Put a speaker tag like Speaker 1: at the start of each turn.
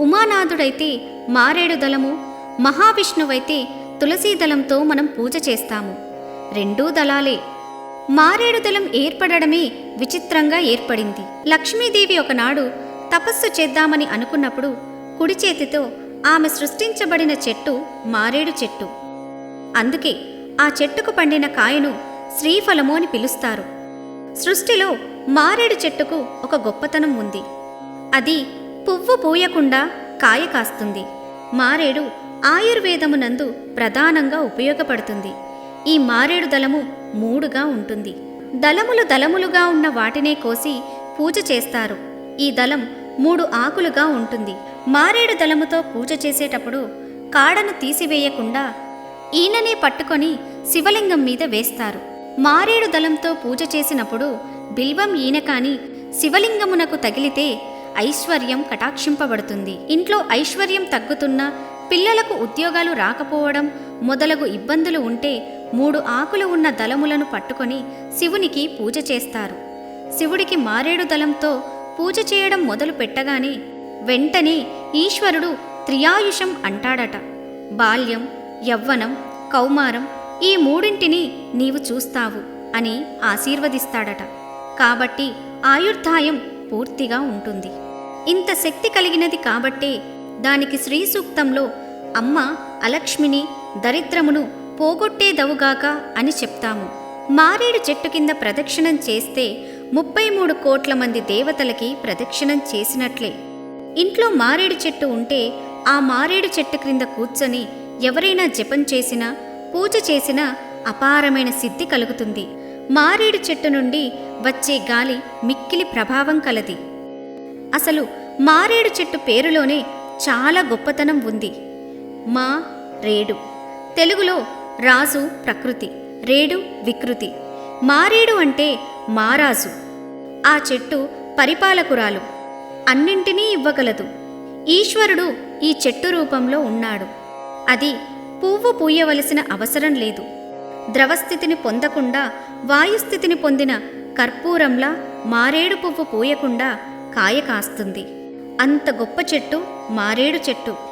Speaker 1: ఉమానాథుడైతే మారేడు దళము మహావిష్ణువైతే తులసీ దళంతో మనం పూజ చేస్తాము. రెండూ దళాలే. మారేడు దళం ఏర్పడడమే విచిత్రంగా ఏర్పడింది. లక్ష్మీదేవి ఒకనాడు తపస్సు చేద్దామని అనుకున్నప్పుడు కుడి చేతితో ఆమె సృష్టించబడిన చెట్టు మారేడు చెట్టు. అందుకే ఆ చెట్టుకు పండిన కాయను శ్రీఫలము అని పిలుస్తారు. సృష్టిలో మారేడు చెట్టుకు ఒక గొప్పతనం ఉంది. అది పువ్వు పూయకుండా కాయ కాస్తుంది. మారేడు ఆయుర్వేదమునందు ప్రధానంగా ఉపయోగపడుతుంది. ఈ మారేడు దళము మూడుగా ఉంటుంది. దళములు దళములుగా ఉన్న వాటినే కోసి పూజ చేస్తారు. ఈ దళం మూడు ఆకులుగా ఉంటుంది. మారేడు దళముతో పూజ చేసేటప్పుడు కాడను తీసివేయకుండా ఈయననే పట్టుకొని శివలింగం మీద వేస్తారు. మారేడు దళంతో పూజ చేసినప్పుడు బిల్వం ఈయన కాని శివలింగమునకు తగిలితే ఐశ్వర్యం కటాక్షింపబడుతుంది. ఇంట్లో ఐశ్వర్యం తగ్గుతున్నా పిల్లలకు ఉద్యోగాలు రాకపోవడం మొదలగు ఇబ్బందులు ఉంటే మూడు ఆకులు ఉన్న దళములను పట్టుకొని శివునికి పూజ చేస్తారు. శివుడికి మారేడు దళంతో పూజ చేయడం మొదలు పెట్టగానే వెంటనే ఈశ్వరుడు త్రియాయుషం అంటాడట. బాల్యం యవ్వనం కౌమారం ఈ మూడింటిని నీవు చూస్తావు అని ఆశీర్వదిస్తాడట. కాబట్టి ఆయుర్ధాయం పూర్తిగా ఉంటుంది. ఇంత శక్తి కలిగినది కాబట్టే దానికి శ్రీ సూక్తంలో అమ్మ అలక్ష్మిని దరిద్రమును పోగొట్టేదవుగాక అని చెప్తాము. మారేడు చెట్టు కింద ప్రదక్షిణం చేస్తే ముప్పై మూడు కోట్ల మంది దేవతలకి ప్రదక్షిణం చేసినట్లే. ఇంట్లో మారేడు చెట్టు ఉంటే ఆ మారేడు చెట్టు క్రింద కూర్చొని ఎవరైనా జపం చేసినా పూజ చేసినా అపారమైన సిద్ధి కలుగుతుంది. మారేడు చెట్టు నుండి వచ్చే గాలి మిక్కిలి ప్రభావం కలది. అసలు మారేడు చెట్టు పేరులోనే చాలా గొప్పతనం ఉంది. మా రేడు. తెలుగులో రాజు ప్రకృతి రేడు వికృతి. మారేడు అంటే మారాజు. ఆ చెట్టు పరిపాలకురాలు. అన్నింటినీ ఇవ్వగలదు. ఈశ్వరుడు ఈ చెట్టు రూపంలో ఉన్నాడు. అది పువ్వు పూయవలసిన అవసరం లేదు. ద్రవస్థితిని పొందకుండా వాయుస్థితిని పొందిన కర్పూరంలా మారేడు పువ్వు పూయకుండా కాయ కాస్తుంది. అంత గొప్ప చెట్టు మారేడు చెట్టు.